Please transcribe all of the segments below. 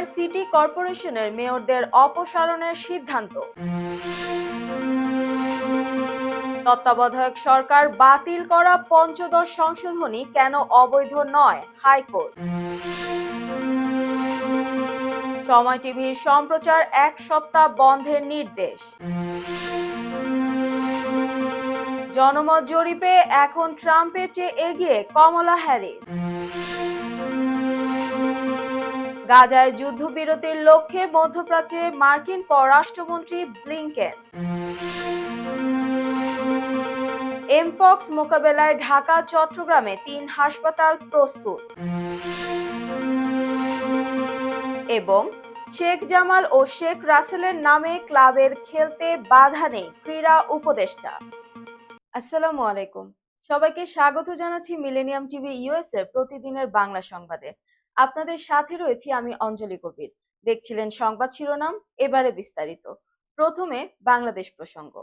এবার সিটি কর্পোরেশনের মেয়রদের অপসারণের সিদ্ধান্ত। তত্ত্বাবধায়ক সরকার বাতিল করা পঞ্চদশ সংশোধনী কেন অবৈধ নয় হাইকোর্ট? সময় টিভির সম্প্রচার এক সপ্তাহ বন্ধের নির্দেশ। জনমত জরিপে এখন ট্রাম্পের চেয়ে এগিয়ে কমলা হ্যারিস। গাজায় যুদ্ধবিরতির লক্ষ্যে মধ্যপ্রাচ্যে মার্কিন পররাষ্ট্রমন্ত্রী ব্লিংকেন। এমপক্স মোকাবেলায় ঢাকা, চট্টগ্রামে তিন হাসপাতাল প্রস্তুত। এবং শেখ জামাল ও শেখ রাসেলের নামে ক্লাবের খেলতে বাধা নেই ক্রীড়া উপদেষ্টা। আসসালামু আলাইকুম। সবাইকে স্বাগত জানাচ্ছি মিলেনিয়াম টিভি ইউএস এর প্রতিদিনের বাংলা সংবাদে। আপনাদের সাথে রয়েছি আমি অঞ্জলি কবির। দেখছিলেন সংবাদ শিরোনাম, এবারে বিস্তারিত। প্রথমে বাংলাদেশ প্রসঙ্গ।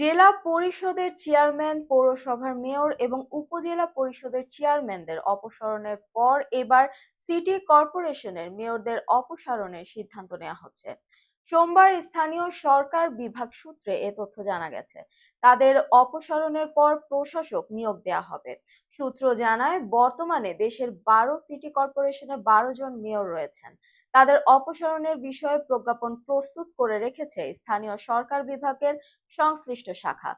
জেলা পরিষদের চেয়ারম্যান, পৌরসভার মেয়র এবং উপজেলা পরিষদের চেয়ারম্যানদের অপসারণের পর এবার সিটি কর্পোরেশনের মেয়রদের অপসারণের সিদ্ধান্ত নেওয়া হচ্ছে। সোমবার স্থানীয় সরকার বিভাগ সূত্রে এ তথ্য জানা গেছে। তাদের অপসারণের পর প্রশাসক নিয়োগ দেয়া হবে। সূত্র জানায়, বর্তমানে দেশের বারো সিটি কর্পোরেশনে বারো জন মেয়র রয়েছেন। তাদের অপসারণের বিষয়ে প্রজ্ঞাপন প্রস্তুত করে রেখেছে স্থানীয় সরকার বিভাগের সংশ্লিষ্ট শাখা।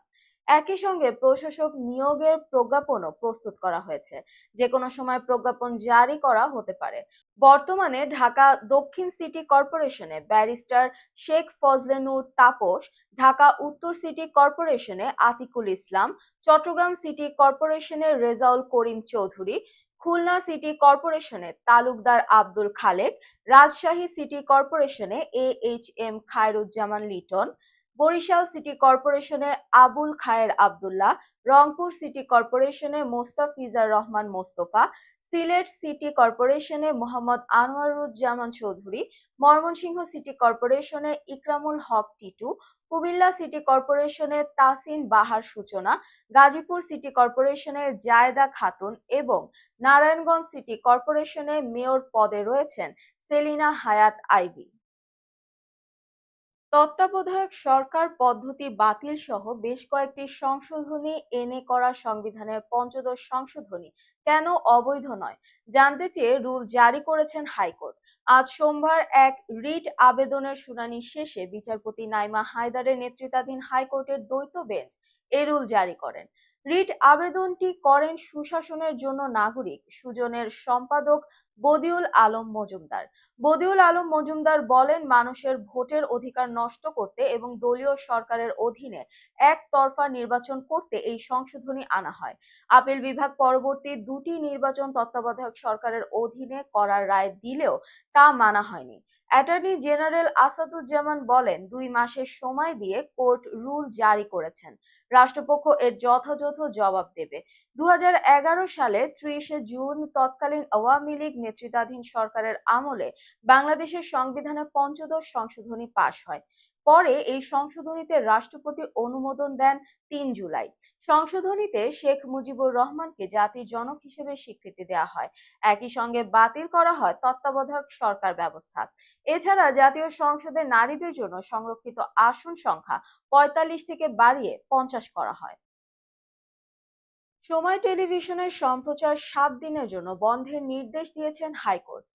একই সঙ্গে প্রশাসক নিয়োগের প্রজ্ঞাপনও প্রস্তুত করা হয়েছে। যে কোনো সময় প্রজ্ঞাপন জারি করা হতে পারে। বর্তমানে ঢাকা দক্ষিণ সিটি কর্পোরেশনে ব্যারিস্টার শেখ ফজলেনুর তাপস, ঢাকা উত্তর সিটি কর্পোরেশনে আতিকুল ইসলাম, চট্টগ্রাম সিটি কর্পোরেশনে রেজাউল করিম চৌধুরী, খুলনা সিটি কর্পোরেশনে Talukdar Abdul Khalek, Rajshahi city কর্পোরেশনে A H M Khairuzzaman Liton Barishal city কর্পোরেশনে Abul Khayer Abdullah, Rangpur city কর্পোরেশনে মোস্তাফিজার রহমান মোস্তফা, সিলেট সিটি কর্পোরেশনে মোহাম্মদ আনোয়ারুজ্জামান চৌধুরী, ময়মনসিংহ সিটি কর্পোরেশনে ইকরামুল হক টিটু, কুমিল্লা সিটি কর্পোরেশনে তাসিন বাহার সূচনা, গাজীপুর সিটি কর্পোরেশনে জায়দা খাতুন এবং নারায়ণগঞ্জ সিটি কর্পোরেশনে মেয়র পদে রয়েছেন সেলিনা হায়াত আইবি। তত্ত্বাবধায়ক সরকার পদ্ধতি বাতিল সহ বেশ কয়েকটি সংশোধনী এনে করা সংবিধানের পঞ্চদশ সংশোধনী কেন অবৈধ নয়? জানতে চেয়ে রুল জারি করেছেন হাইকোর্ট। আজ সোমবার এক রিট আবেদনের শুনানি শেষে বিচারপতি নাইমা হায়দারের নেতৃত্বাধীন হাইকোর্টের দ্বৈত বেঞ্চ এ রুল জারি করেন। রিট আবেদনটি করেন সুশাসনের জন্য নাগরিক, সুজনের সম্পাদক বদিউল আলম মজুমদার। বদিউল আলম মজুমদার বলেন, মানুষের ভোটের অধিকার নষ্ট করতে এবং দলীয় সরকারের অধীনে একতরফা নির্বাচন করতে এই সংশোধনী আনা হয়। আপিল বিভাগ পরবর্তী দুটি নির্বাচন তত্ত্বাবধায়ক সরকারের অধীনে করার রায় দিলেও তা মানা হয়নি। অ্যাটর্নি জেনারেল আসাদুজ্জামান বলেন, দুই মাসের সময় দিয়ে কোর্ট রুল জারি করেছেন। রাষ্ট্রপক্ষ এর যথাযথ জবাব দেবে। দু সালের ত্রিশে জুন তৎকালীন আওয়ামী লীগ নেতৃত্বাধীন সরকারের আমলে বাংলাদেশের সংবিধানে পঞ্চদশ সংশোধনী পাশ হয়। পরে এই সংশোধনীতে রাষ্ট্রপতি অনুমোদন দেন তিন জুলাই। সংশোধনীতে শেখ মুজিবুর রহমানকে জাতির জনক হিসেবে স্বীকৃতি দেওয়া হয়। একই সঙ্গে বাতিল করা হয় তত্ত্বাবধায়ক সরকার ব্যবস্থা। এছাড়া জাতীয় সংসদে নারীদের জন্য সংরক্ষিত আসন সংখ্যা পঁয়তাল্লিশ থেকে বাড়িয়ে পঞ্চাশ করা হয়। সময় টেলিভিশনের সম্প্রচার সাত দিনের জন্য বন্ধের নির্দেশ দিয়েছেন হাইকোর্ট।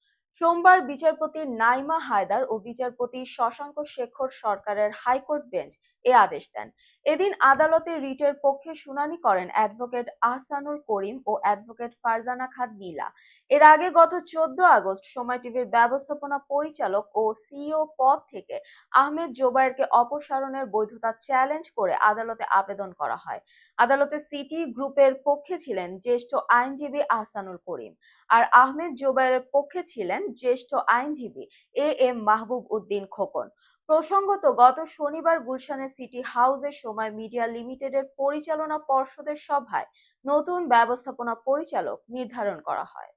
সোমবার বিচারপতি নাইমা হায়দার ও বিচারপতি শশাঙ্ক শেখর সরকারের হাইকোর্ট বেঞ্চ এ আদেশ দেন। এদিন আদালতে রিটের পক্ষে শুনানি করেন অ্যাডভোকেট আহসানুল করিম ও অ্যাডভোকেট ফারজানা খান নীলা এর আগে গত চোদ্দ আগস্ট সময় টিভির ব্যবস্থাপনা পরিচালক ও সিইও পদ থেকে আহমেদ জোবায়েরকে অপসারণের বৈধতা চ্যালেঞ্জ করে আদালতে আবেদন করা হয়। আদালতে সিটি গ্রুপের পক্ষে ছিলেন জ্যেষ্ঠ আইনজীবী আহসানুল করিম। আর আহমেদ জোবায়ের পক্ষে ছিলেন জ্যেষ্ঠ আইনজীবী এ এম মাহবুব উদ্দিন খোকন। প্রসঙ্গত, গত শনিবার গুলশানের সিটি হাউসের সময় মিডিয়া লিমিটেডের পরিচালনা পর্ষদের সভায় নতুন ব্যবস্থাপনা পরিচালক নির্ধারণ করা হয়।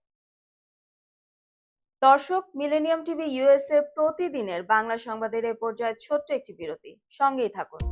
দর্শক, মিলেনিয়াম টিভি ইউএস এর প্রতিদিনের বাংলা সংবাদের এ পর্যায়ে ছোট্ট একটি বিরতি। সঙ্গেই থাকুন।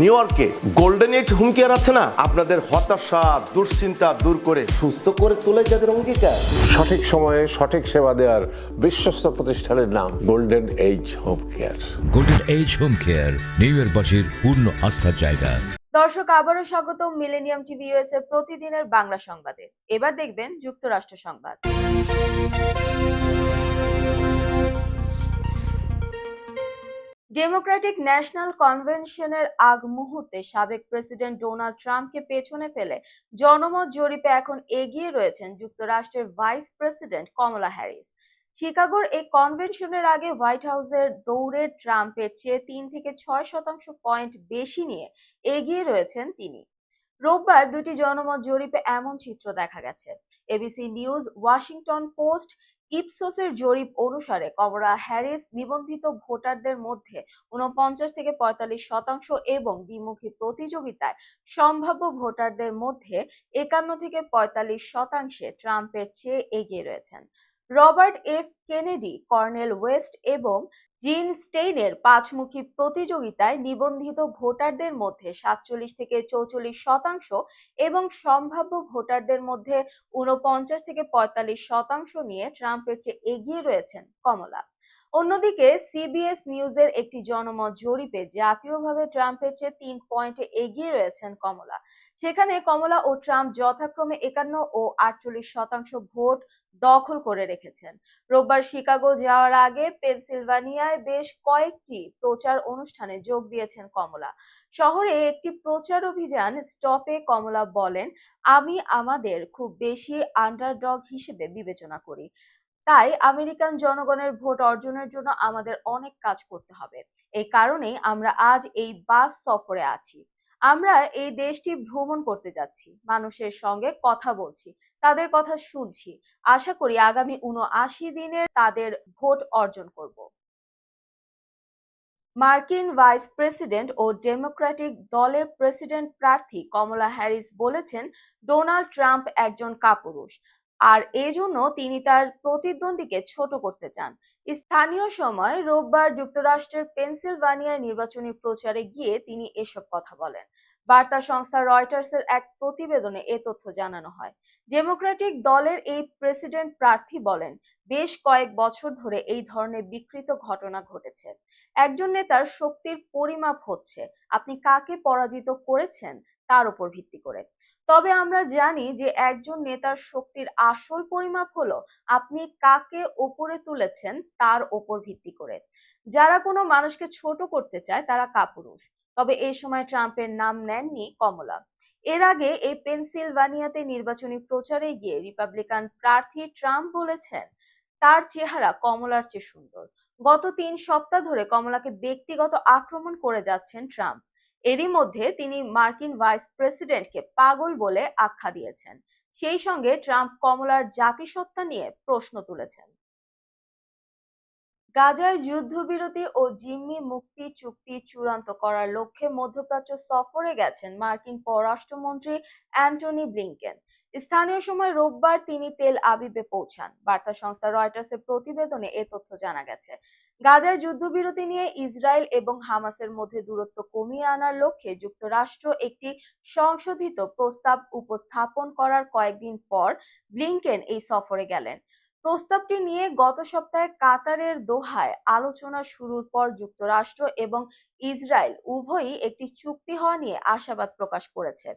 নিউ ইয়র্কে গোল্ডেন এজ হুম কেয়ার আছে না? আপনাদের হতাশা দুশ্চিন্তা দূর করে সুস্থ করে তোলে যাদের অঙ্গীকার। সঠিক সময়ে সঠিক সেবা দেওয়ার বিশ্বস্ত প্রতিষ্ঠানের নাম golden age home care golden age home care new ইয়র্কবাসীর পূর্ণ আস্থার জায়গা। দর্শক আবারও স্বাগত মিলেনিয়াম টিভি ইউএস এর প্রতিদিনের বাংলা সংবাদে। এবার দেখবেন যুক্তরাষ্ট্র সংবাদ। ডেমোক্রেটিক ন্যাশনাল কনভেনশনের আগ মুহূর্তে সাবেক প্রেসিডেন্ট ডোনাল্ড ট্রাম্পকে পেছনে ফেলে জনমত জরিপে এখন এগিয়ে রয়েছেন যুক্তরাষ্ট্রের ভাইস প্রেসিডেন্ট কমলা হ্যারিস। শিকাগোর এই কনভেনশনের আগে হোয়াইট হাউসের দৌড়ে ট্রাম্পের চেয়ে তিন থেকে ছয় শতাংশ পয়েন্ট বেশি নিয়ে এগিয়ে রয়েছেন তিনি। রোববার দুটি জনমত জরিপে এমন চিত্র দেখা গেছে। এবিসি নিউজ, ওয়াশিংটন পোস্ট ইপসোসের জরিপ অনুসারে কমরা হ্যারিস নিবন্ধিত ভোটারদের মধ্যে উনপঞ্চাশ থেকে পঁয়তাল্লিশ শতাংশ এবং দ্বিমুখী প্রতিযোগিতায় সম্ভাব্য ভোটারদের মধ্যে একান্ন থেকে পঁয়তাল্লিশ শতাংশে ট্রাম্পের চেয়ে এগিয়ে রয়েছেন। Robert F. Kennedy, Cornel West এবং জিন স্টেইনের পাঁচমুখী প্রতিযোগিতায় নিবন্ধিত ভোটারদের মধ্যে সাতচল্লিশ থেকে চৌচল্লিশ শতাংশ এবং সম্ভাব্য ভোটারদের মধ্যে উনপঞ্চাশ থেকে পঁয়তাল্লিশ শতাংশ নিয়ে ট্রাম্পের চেয়ে এগিয়ে রয়েছেন কমলা। অন্যদিকে সিবিএস নিউজের একটি জনমত জরিপে জাতীয়ভাবে ট্রাম্পের চেয়ে তিন পয়েন্টে এগিয়ে রয়েছেন কমলা। সেখানে কমলা ও ট্রাম্প যথাক্রমে একান্ন ও আটচল্লিশ শতাংশ ভোট দখল করে রেখেছেন। রোববার শিকাগো যাওয়ার আগে পেনসিলভানিয়ায় বেশ কয়েকটি প্রচার অনুষ্ঠানে যোগ দিয়েছেন কমলা। শহরে একটি প্রচার অভিযান স্টপে কমলা বলেন, আমি আমাদের খুব বেশি আন্ডারডগ হিসেবে বিবেচনা করি। তাই আমেরিকান জনগণের ভোট অর্জনের জন্য আমাদের অনেক কাজ করতে হবে। এই কারণেই আমরা আজ এই বাস সফরে আছি। আমরা এই দেশটি ভ্রমণ করতে যাচ্ছি, মানুষের সঙ্গে কথা বলছি, তাদের কথা শুনছি। আশা করি আগামী উনআশি দিনের তাদের ভোট অর্জন করব। মার্কিন ভাইস প্রেসিডেন্ট ও ডেমোক্রেটিক দলের প্রেসিডেন্ট প্রার্থী কমলা হ্যারিস বলেছেন, ডোনাল্ড ট্রাম্প একজন কাপুরুষ। আর এজন্য তিনি তার প্রতিদ্বন্দ্বীকে ছোট করতে চান। স্থানীয় সময় রোববার যুক্তরাষ্ট্রের পেনসিলভানিয়ায় নির্বাচনী প্রচারে গিয়ে তিনি এসব কথা বলেন। বার্তা সংস্থা রয়টার্সের এক প্রতিবেদনে এ তথ্য জানানো হয়। ডেমোক্রেটিক দলের এই প্রেসিডেন্ট প্রার্থী বলেন, বেশ কয়েক বছর ধরে এই ধরনের বিকৃত ঘটনা ঘটেছে। একজন নেতার শক্তির পরিমাপ হচ্ছে। আপনি কাকে পরাজিত করেছেন তার উপর ভিত্তি করে। তবে আমরা জানি যে একজন নেতার শক্তির আসল পরিমাপ হলো আপনি কাকে ওপরে তুলেছেন তার ওপর ভিত্তি করে। যারা কোনো মানুষকে ছোট করতে চায় তারা কাপুরুষ। তবে এই সময় ট্রাম্পের নাম নেননি কমলা। এর আগে এই পেনসিলভানিয়াতে নির্বাচনী প্রচারে গিয়ে রিপাবলিকান প্রার্থী ট্রাম্প বলেছেন, তার চেহারা কমলার চেয়ে সুন্দর। গত তিন সপ্তাহ ধরে কমলাকে ব্যক্তিগত আক্রমণ করে যাচ্ছেন ট্রাম্প। এরই মধ্যে তিনি মার্কিন ভাইস প্রেসিডেন্টকে পাগল বলে আখ্যা দিয়েছেন। সেই সঙ্গে ট্রাম্প কমলার জাতিসত্তা নিয়ে প্রশ্ন তুলেছেন। গাজায় যুদ্ধবিরতি ও জিম্মি মুক্তি চুক্তি চূড়ান্ত করার লক্ষ্যে মধ্যপ্রাচ্য সফরে গেছেন মার্কিন পররাষ্ট্রমন্ত্রী অ্যান্টনি ব্লিংকেন। স্থানীয় সময় রোববার তিনি তেল আবিবে পৌঁছান। বার্তা সংস্থা রয়টার্সের প্রতিবেদনে এ তথ্য জানা গেছে। গাজায় যুদ্ধবিরতি নিয়ে ইসরায়েল এবং হামাসের মধ্যে দূরত্ব কমিয়ে আনার লক্ষ্যে যুক্তরাষ্ট্র একটি সংশোধিত প্রস্তাব উপস্থাপন করার কয়েকদিন পর ব্লিংকেন এই সফরে গেলেন। প্রস্তাবটি নিয়ে গত সপ্তাহে কাতারের দোহায় আলোচনা শুরুর পর যুক্তরাষ্ট্র এবং ইসরায়েল উভয়ই একটি চুক্তি হওয়া নিয়ে আশাবাদ প্রকাশ করেছে।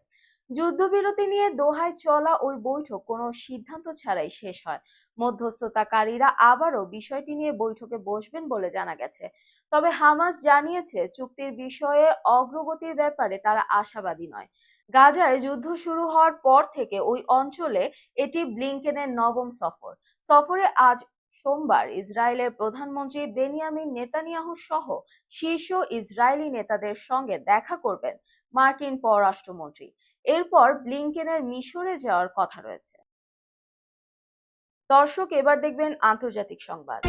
যুদ্ধবিরতি নিয়ে দোহায় চলা ওই বৈঠক কোনো সিদ্ধান্ত ছাড়াই শেষ হয়। মধ্যস্থতাকারীরা আবারও বিষয়টি নিয়ে বৈঠকে বসবেন বলে জানা গেছে। তবে হামাস জানিয়েছে, চুক্তির বিষয়ে অগ্রগতির ব্যাপারে তারা আশাবাদী নয়। গাজায় যুদ্ধ শুরু হওয়ার পর থেকে ওই অঞ্চলে এটি ব্লিংকেনের নবম সফর। সফরে আজ সোমবার ইসরায়েলের প্রধানমন্ত্রী বেনিয়ামিন নেতানিয়াহু সহ শীর্ষ ইসরায়েলি নেতাদের সঙ্গে দেখা করবেন। মার্কিন পররাষ্ট্রমন্ত্রী। এরপর ব্লিংকেনের মিশরে যাওয়ার কথা রয়েছে। দর্শক, এবার দেখবেন আন্তর্জাতিক সংবাদ।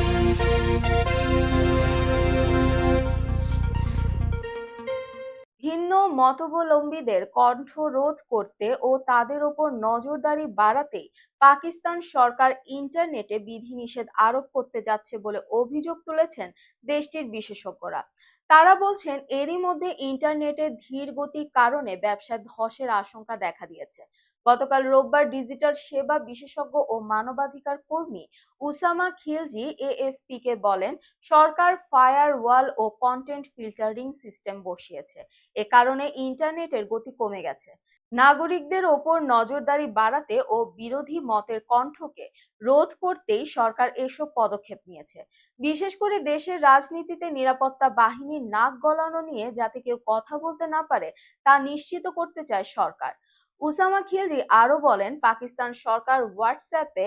ভিন্ন মতাবলম্বীদের কণ্ঠরোধ করতে ও তাদের ওপর নজরদারি বাড়াতেই পাকিস্তান সরকার ইন্টারনেটে বিধিনিষেধ আরোপ করতে যাচ্ছে বলে অভিযোগ তুলেছেন দেশটির বিশেষজ্ঞরা। তারা বলছেন এরই মধ্যে ইন্টারনেটের ধীর গতির কারণে ব্যবসায় ধসের আশঙ্কা দেখা দিয়েছে। গতকাল রোববার ডিজিটাল সেবা বিশেষজ্ঞ ও মানবাধিকার কর্মী উসামা খিলজি এএফপি কে বলেন, সরকার ফায়ার ওয়াল ও কন্টেন্ট ফিল্টারিং সিস্টেম বসিয়েছে। এ কারণে ইন্টারনেটের গতি কমে গেছে। নাগরিকদের ওপর নজরদারি বাড়াতে ও বিরোধী মতের কণ্ঠকে রোধ করতেই সরকার এসব পদক্ষেপ নিয়েছে। বিশেষ করে দেশের রাজনীতিতে নিরাপত্তা বাহিনীর নাক গলানো নিয়ে যাতে কেউ কথা বলতে না পারে, তা নিশ্চিত করতে চায় সরকার। উসামা খিলজি আরও বলেন, পাকিস্তান সরকার হোয়াটসঅ্যাপে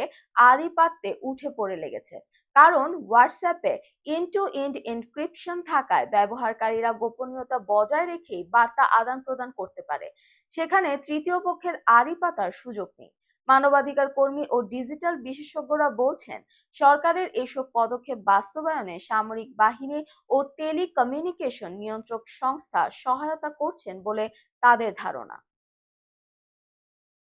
আড়ি পাততে উঠে পড়ে লেগেছে। কারণ হোয়াটসঅ্যাপে ইন টু ইন্ড এনক্রিপশন থাকায় ব্যবহারকারীরা গোপনীয়তা বজায় রেখেই বার্তা আদান প্রদান করতে পারে। সেখানে তৃতীয় পক্ষের আড়ি পাতার সুযোগ নেই। মানবাধিকার কর্মী ও ডিজিটাল বিশেষজ্ঞরা বলছেন, সরকারের এসব পদক্ষেপ বাস্তবায়নে সামরিক বাহিনী ও টেলিকমিউনিকেশন নিয়ন্ত্রক সংস্থা সহায়তা করছেন বলে তাদের ধারণা।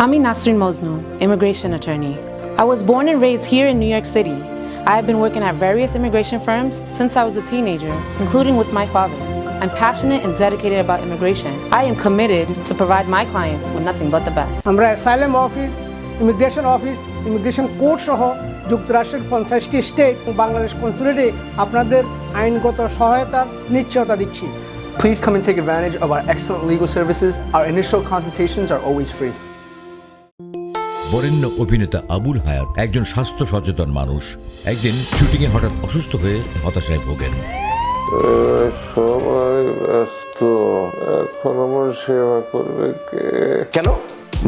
I'm Nasrin Mosnu, immigration attorney. I was born and raised here in New York City. I have been working at various immigration firms since I was a teenager, including with my father. I'm passionate and dedicated about immigration. I am committed to provide my clients with nothing but the best. আমরা asylum office immigration office immigration court সহ যুক্তরাষ্ট্রের পঞ্চাশটি state ও বাংলাদেশ কনসুলেটে আপনাদের আইনগত সহায়তার নিশ্চয়তা দিচ্ছি Please come and take advantage of our excellent legal services. Our initial consultations are always free. বরেণ্য অভিনেতা আবুল হায়াত একজন স্বাস্থ্য সচেতন মানুষ। একদিন শুটিংয়ে হঠাৎ অসুস্থ হয়ে হতাশায় ভোগেন। সবাই ব্যস্ত। এখন আমার সেবা করবে কে? কেন?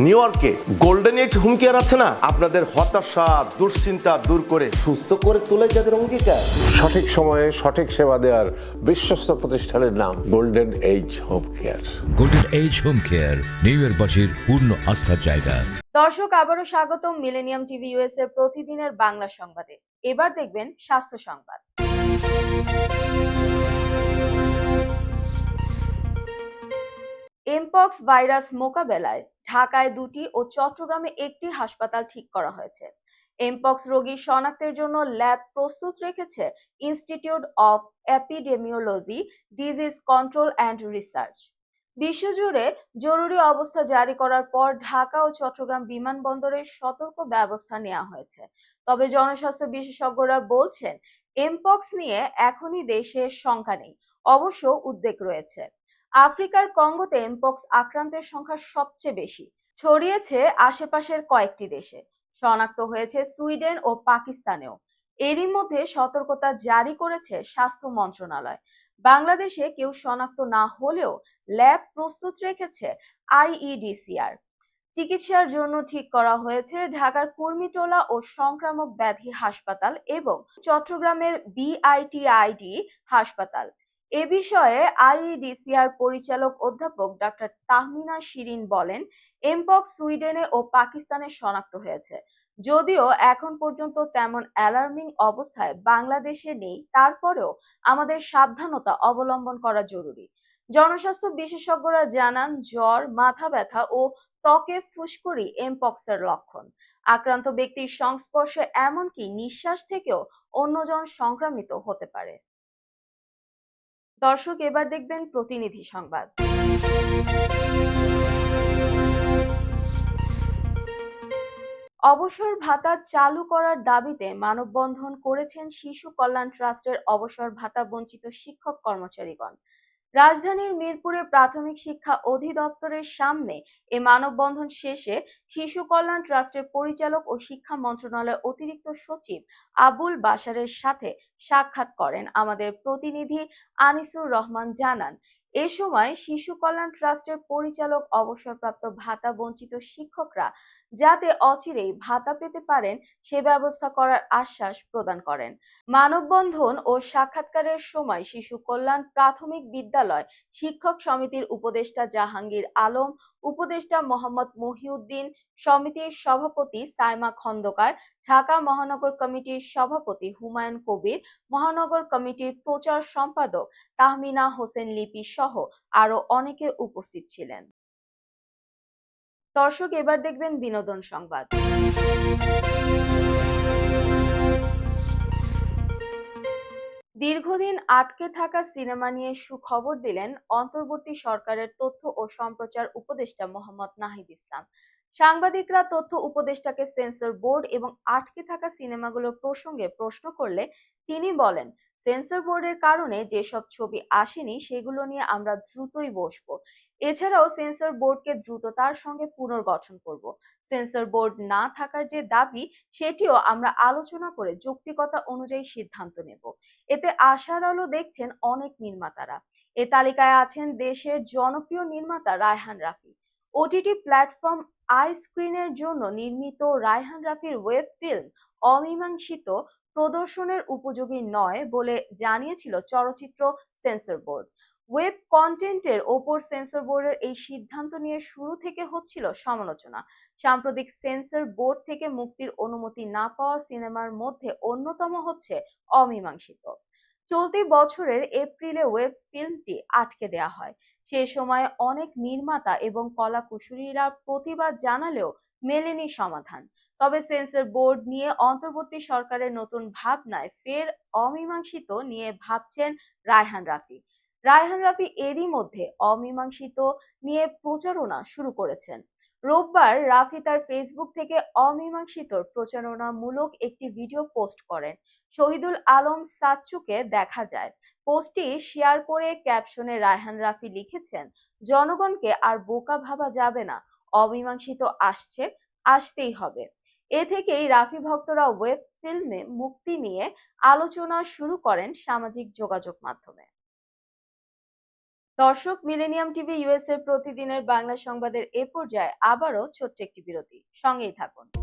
নিউ ইয়র্কে গোল্ডেন এজ হুমকি কেয়ার আছে না? আপনাদের হতাশা দুশ্চিন্তা দূর করে সুস্থ করে তোলে যাদের অঙ্গীকার। সঠিক সময়ে সঠিক সেবা দেওয়ার বিশ্বস্ত প্রতিষ্ঠানের নাম golden age home care golden age home care New ইয়র্কবাসীর পূর্ণ আস্থার জায়গা। দর্শক আবারও স্বাগতম মিলেনিয়াম টিভি ইউএস এর প্রতিদিনের বাংলা সংবাদে। এবার দেখবেন স্বাস্থ্য সংবাদ। এমপক্স ভাইরাস মোকাবেলায় ঢাকায় দুটি ও চট্টগ্রামে একটি হাসপাতাল ঠিক করা হয়েছে। এমপক্স রোগী শনাক্তের জন্য ল্যাব প্রস্তুত রেখেছে institute of epidemiology disease control and research বিশ্বজুড়ে জরুরি অবস্থা জারি করার পর ঢাকা ও চট্টগ্রাম বিমানবন্দরে সতর্ক ব্যবস্থা নেওয়া হয়েছে। তবে জনস্বাস্থ্য বিশেষজ্ঞরা বলছেন এমপক্স নিয়ে এখনই দেশে শঙ্কা নেই। অবশ্য উদ্বেগ রয়েছে। আফ্রিকার কঙ্গোতে এমপক্স আক্রান্তের সংখ্যা সবচেয়ে বেশি। ছড়িয়েছে আশেপাশের কয়েকটি দেশে। শনাক্ত হয়েছে সুইডেন ও পাকিস্তানেও। এরই মধ্যে সতর্কতা জারি করেছে স্বাস্থ্য মন্ত্রণালয়। বাংলাদেশে কেউ শনাক্ত না হলেও ল্যাব প্রস্তুত রেখেছে আইইডিসিআর। চিকিৎসার জন্য ঠিক করা হয়েছে ঢাকার কুর্মিটোলা ও সংক্রামক ব্যাধি হাসপাতাল এবং চট্টগ্রামের বিআইটিআইডি হাসপাতাল। এ বিষয়ে আইইডিসিআর পরিচালক অধ্যাপক ডক্টর তাহমিনা শিরিন বলেন, এমপক্স সুইডেনে ও পাকিস্তানে শনাক্ত হয়েছে। যদিও এখন পর্যন্ত তেমন অ্যালার্মিং অবস্থায় বাংলাদেশে নেই, তারপরেও আমাদের সাবধানতা অবলম্বন করা জরুরি। জনস্বাস্থ্য বিশেষজ্ঞরা জানান, জ্বর, মাথা ব্যথা ও ত্বকে ফুসকুড়ি এমপক্সের লক্ষণ। আক্রান্ত ব্যক্তির সংস্পর্শে এমনকি নিঃশ্বাস থেকেও অন্যজন সংক্রামিত হতে পারে। দর্শক, এবার দেখবেন প্রতিনিধি সংবাদ। অবসর ভাতা চালু করার দাবিতে মানববন্ধন করেছেন শিশু কল্যাণ ট্রাস্টের অবসর ভাতা বঞ্চিত শিক্ষক কর্মচারীগণ। রাজধানীর মিরপুরে প্রাথমিক শিক্ষা অধিদপ্তরের সামনে এ মানববন্ধন শেষে শিশু কল্যাণ ট্রাস্টের পরিচালক ও শিক্ষা মন্ত্রণালয়ের অতিরিক্ত সচিব আবুল বাসারের সাথে সাক্ষাৎ করেন আমাদের প্রতিনিধি আনিসুর রহমান জানান। এ সময় শিশু কল্যাণ ট্রাস্টের পরিচালক অবসরপ্রাপ্ত ভাতা বঞ্চিত শিক্ষকরা যাতে অচিরেই ভাতা পেতে পারেন, সে ব্যবস্থা করার আশ্বাস প্রদান করেন। মানববন্ধন ও সাক্ষাৎকারের সময় শিশু কল্যাণ প্রাথমিক বিদ্যালয় শিক্ষক সমিতির উপদেষ্টা জাহাঙ্গীর আলম উপদেষ্টা মোহাম্মদ মহিউদ্দিন সমিতির সভাপতি সাইমা খন্দকার, ঢাকা মহানগর কমিটির সভাপতি হুমায়ুন কবির, মহানগর কমিটির প্রচার সম্পাদক তাহমিনা হোসেন লিপি সহ আরও অনেকে উপস্থিত ছিলেন। দর্শক, এবার দেখবেন বিনোদন সংবাদ। দীর্ঘদিন আটকে থাকা সিনেমা নিয়ে সুখবর দিলেন অন্তর্বর্তী সরকারের তথ্য ও সম্প্রচার উপদেষ্টা মোহাম্মদ নাহিদ ইসলাম। সাংবাদিকরা তথ্য উপদেষ্টাকে সেন্সর বোর্ড এবং আটকে থাকা সিনেমাগুলো প্রসঙ্গে প্রশ্ন করলে তিনি বলেন, সেন্সর বোর্ডের কারণে যেসব ছবি আসেনি সেগুলো নিয়ে আমরা দ্রুতই বসবো। এছাড়াও সেন্সর বোর্ডকে দ্রুততার সঙ্গে পুনর্গঠন করব। সেন্সর বোর্ড না থাকার যে দাবি, সেটিও আমরা আলোচনা করে যৌক্তিকতা অনুযায়ী সিদ্ধান্ত নেব। এতে আশার আলো দেখছেন অনেক নির্মাতারা। এ তালিকায় আছেন দেশের জনপ্রিয় নির্মাতা Raihan Rafi. OTT platform i স্ক্রিনের জন্য নির্মিত রায়হান রাফির ওয়েব ফিল্ম অমীমাংসিত প্রদর্শনের উপযোগী নয় বলে জানিয়েছিল চলচ্চিত্র সেন্সর বোর্ড ওয়েব কন্টেন্টের ওপর সেন্সর বোর্ডের এই সিদ্ধান্ত নিয়ে শুরু থেকে হচ্ছিল সমালোচনা। সাম্প্রতিক সেন্সর বোর্ড থেকে মুক্তির অনুমতি না পাওয়া সিনেমার মধ্যে অন্যতম হচ্ছে অমীমাংসিত। চলতি বছরের এপ্রিলে ওয়েব ফিল্মটি আটকে দেয়া হয়। সে সময় অনেক নির্মাতা এবং কলাকুশলীরা প্রতিবাদ জানালেও মেলেনি সমাধান। তবে সেন্সর বোর্ড নিয়ে অন্তর্বর্তী সরকারের নতুন ভাবনায় ফের অমীমাংসিত নিয়ে ভাবছেন রায়হান রাফি। রায়হান রাফি এরই মধ্যে অমীমাংসিত নিয়ে প্রচারণা শুরু করেছেন। রোববার রাফি তার ফেসবুক থেকে অমীমাংসিতর প্রচারণামূলক একটি ভিডিও পোস্ট করেন। শহীদুল আলম সাচ্চুকে দেখা যায়। পোস্টটি শেয়ার করে ক্যাপশনে রায়হান রাফি লিখেছেন, জনগণকে আর বোকা ভাবা যাবে না, অমীমাংসিত আসছে, আসতেই হবে। এ থেকেই রাফি ভক্তরা ওয়েব ফিল্মে মুক্তি নিয়ে আলোচনা শুরু করেন সামাজিক যোগাযোগ মাধ্যমে। দর্শক, মিলেনিয়াম টিভি ইউএস এর প্রতিদিনের বাংলা সংবাদের এ পর্যায়ে আবারও ছোট্ট একটি বিরতি। সঙ্গেই থাকুন।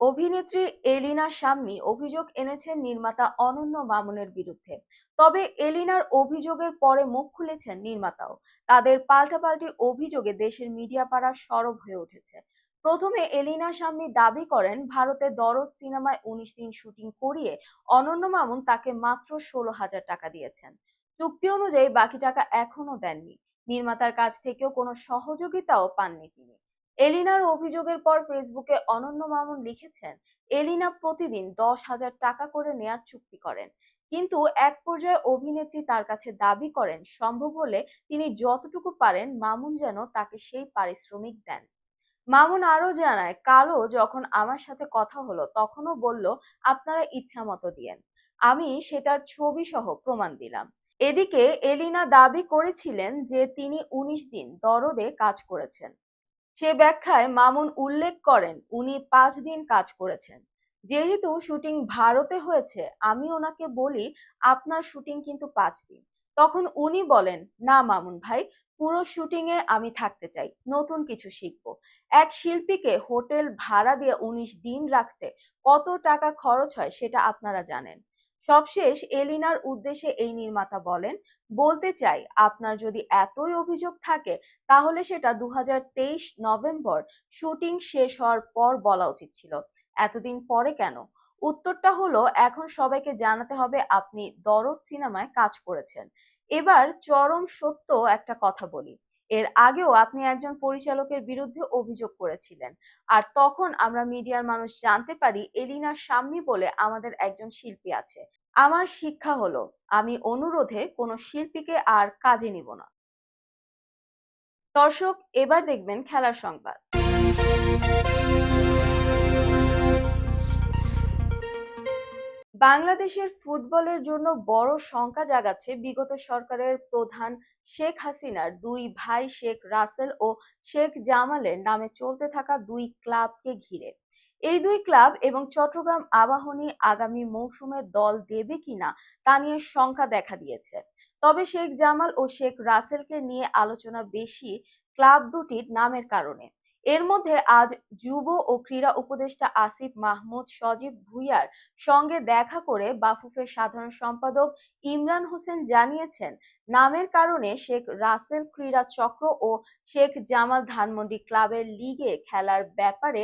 অভিনেত্রী এলিনা শাম্মী অভিযোগ এনেছেন নির্মাতা অনন্য মামুনের বিরুদ্ধে। তবে এলিনার অভিযোগের পরে মুখ খুলেছেন নির্মাতাও। তাদের পাল্টাপাল্টি অভিযোগে দেশের মিডিয়া পাড়া সরব হয়ে উঠেছে। প্রথমে এলিনা শাম্মী দাবি করেন, ভারতে দরদ সিনেমায় উনিশ দিন শুটিং করিয়ে অনন্য মামুন তাকে মাত্র ষোলো হাজার টাকা দিয়েছেন। চুক্তি অনুযায়ী বাকি টাকা এখনও দেননি। নির্মাতার কাছ থেকেও কোনো সহযোগিতাও পাননি তিনি। এলিনার অভিযোগের পর ফেসবুকে অনন্য মামুন লিখেছেন, এলিনা প্রতিদিন দশ হাজার টাকা করে নেয়ার চুক্তি করেন। কিন্তু এক পর্যায়ে অভিনেত্রী তার কাছে দাবি করেন, সম্ভব হলে তিনি যতটুকু পারেন মামুন যেন তাকে সেই পারিশ্রমিক দেন। মামুন আরও জানায়, কালো যখন আমার সাথে কথা হলো তখনও বলল, আপনারা ইচ্ছা মতো দিয়েন। আমি সেটার ছবি সহ প্রমাণ দিলাম। এদিকে এলিনা দাবি করেছিলেন যে তিনি উনিশ দিন দরদে কাজ করেছেন। সে ব্যাখ্যায় মামুন উল্লেখ করেন, উনি পাঁচ দিন কাজ করেছেন। যেহেতু শুটিং ভারতে হয়েছে, আমি ওনাকে বলি, আপনার শুটিং কিন্তু পাঁচ দিন। তখন উনি বলেন, না মামুন ভাই, পুরো শুটিং এ আমি থাকতে চাই, নতুন কিছু শিখব। এক শিল্পীকে হোটেল ভাড়া দিয়ে উনিশ দিন রাখতে কত টাকা খরচ হয় সেটা আপনারা জানেন। সবশেষ এলিনার উদ্দেশ্যে এই নির্মাতা বলেন, বলতে চাই, আপনার যদি এতই অভিযোগ থাকে, তাহলে সেটা দু হাজার তেইশ নভেম্বর শুটিং শেষ হওয়ার পর বলা উচিত ছিল। এতদিন পরে কেন? উত্তরটা হলো, এখন সবাইকে জানাতে হবে আপনি দরদ সিনেমায় কাজ করেছেন। এবার চরম সত্য একটা কথা বলি। এর আগেও আপনি একজন পরিচালকের বিরুদ্ধে অভিযোগ করেছিলেন। আর তখন আমরা মিডিয়ার মানুষ জানতে পারি এলিনা সাম্মি বলে আমাদের একজন শিল্পী আছে। আমার শিক্ষা হলো, আমি অনুরোধে কোনো শিল্পীকে আর কাজে নিব না। দর্শক, এবার দেখবেন খেলার সংবাদ। বাংলাদেশের ফুটবলের জন্য বড় শঙ্কা জাগাচ্ছে বিগত সরকারের প্রধান শেখ হাসিনার দুই ভাই শেখ রাসেল ও শেখ জামালের নামে চলতে থাকা দুই ক্লাবকে ঘিরে। এই দুই ক্লাব এবং চট্টগ্রাম আবাহনী আগামী মৌসুমে দল দেবে কিনা তা নিয়ে শঙ্কা দেখা দিয়েছে। তবে শেখ জামাল ও শেখ রাসেলকে নিয়ে আলোচনা বেশি ক্লাব দুটির নামের কারণে। এর মধ্যে আজ যুব ও ক্রীড়া উপদেষ্টা আসিফ মাহমুদ সজীব ভুইয়ার সঙ্গে দেখা করে বাফুফের সাধারণ সম্পাদক ইমরান হোসেন জানিয়েছেন, নামের কারণে শেখ রাসেল ক্রীড়া চক্র ও শেখ জামাল ধানমন্ডি ক্লাবের লিগে খেলার ব্যাপারে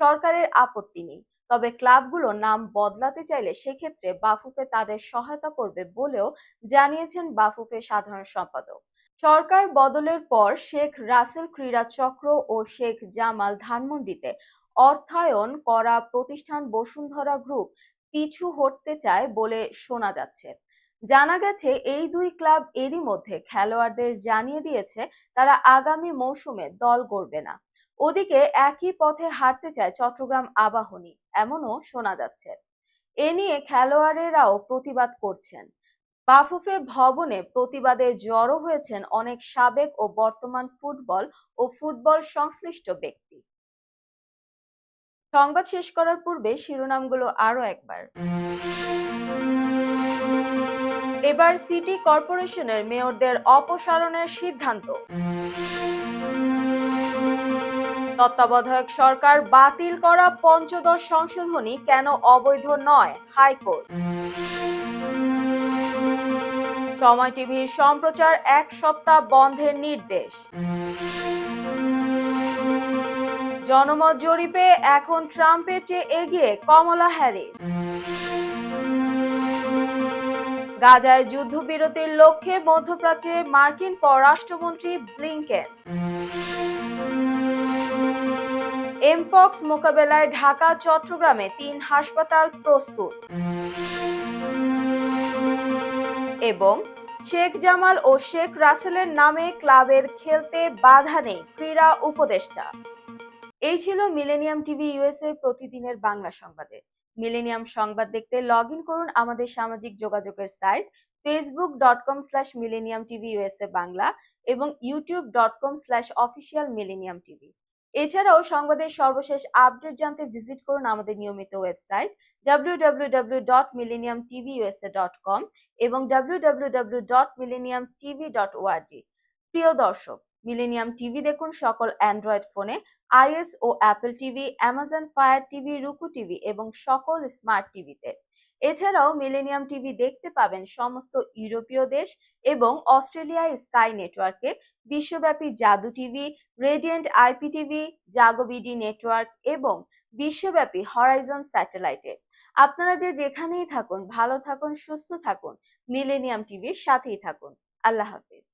সরকারের আপত্তি নেই। তবে ক্লাবগুলো নাম বদলাতে চাইলে সেক্ষেত্রে বাফুফে তাদের সহায়তা করবে বলেও জানিয়েছেন বাফুফের সাধারণ সম্পাদক। সরকার বদলের পর শেখ রাসেল ক্রীড়া চক্র ও শেখ জামাল ধানমন্ডিতে অর্থায়ন করা প্রতিষ্ঠান বসুন্ধরা গ্রুপ পিছু হটতে চায় বলে শোনা যাচ্ছে। জানা গেছে, এই দুই ক্লাব এরই মধ্যে খেলোয়াড়দের জানিয়ে দিয়েছে, তারা আগামী মৌসুমে দল গড়বে না। ওদিকে একই পথে হাঁটতে চায় চট্টগ্রাম আবাহনী, এমনও শোনা যাচ্ছে। এ নিয়ে খেলোয়াড়েরাও প্রতিবাদ করছেন। বাফুফে ভবনে প্রতিবাদে জড়ো হয়েছেন অনেক সাবেক ও বর্তমান ফুটবল ও ফুটবল সংশ্লিষ্ট ব্যক্তি। সংবাদ শেষ করার পূর্বে শিরোনামগুলো আরও একবার। এবার সিটি কর্পোরেশনের মেয়রদের অপসারণের সিদ্ধান্ত। তত্ত্বাবধায়ক সরকার বাতিল করা পঞ্চদশ সংশোধনী কেন অবৈধ নয় হাইকোর্ট? সময় টিভির সম্প্রচার এক সপ্তাহ বন্ধের নির্দেশ। জনমত জরিপে এখন ট্রাম্পের চেয়ে এগিয়ে কমলা হ্যারিস। গাজায় যুদ্ধবিরতির লক্ষ্যে মধ্যপ্রাচ্যে মার্কিন পররাষ্ট্রমন্ত্রী ব্লিংকেন। এমপক্স মোকাবেলায় ঢাকা, চট্টগ্রামে তিন হাসপাতাল প্রস্তুত। এবং শেখ জামাল ও শেখ রাসেলের নামে ক্লাবের খেলতে বাধা নেই ক্রীড়া উপদেষ্টা। এই ছিল মিলেনিয়াম টিভি ইউএসএ প্রতিদিনের বাংলা সংবাদে। মিলেনিয়াম সংবাদ দেখতে লগ করুন আমাদের সামাজিক যোগাযোগের site Facebook dot com slash Millennium TV USA Bangla এবং YouTube dot com slash official Millennium TV এছাড়াও সংবাদের সর্বশেষ আপডেট জানতে ভিজিট করুন আমাদের নিয়মিত ওয়েবসাইট www.millenniumtvusa.com এবং www.millenniumtv.org প্রিয় দর্শক মিলেনিয়াম টিভি দেখুন সকল অ্যান্ড্রয়েড ফোনে is O Apple TV Amazon Fire TV Roku TV এবং সকল স্মার্ট টিভিতে এছাড়াও মিলেনিয়াম টিভি দেখতে পাবেন সমস্ত ইউরোপীয় দেশ এবং অস্ট্রেলিয়ায় স্কাই নেটওয়ার্কে বিশ্বব্যাপী Jadu TV Radiant IP TV JagoBD network এবং বিশ্বব্যাপী হরাইজন স্যাটেলাইটে আপনারা যে যেখানেই থাকুন, ভালো থাকুন, সুস্থ থাকুন মিলেনিয়াম টিভির সাথেই থাকুন। আল্লাহ হাফিজ।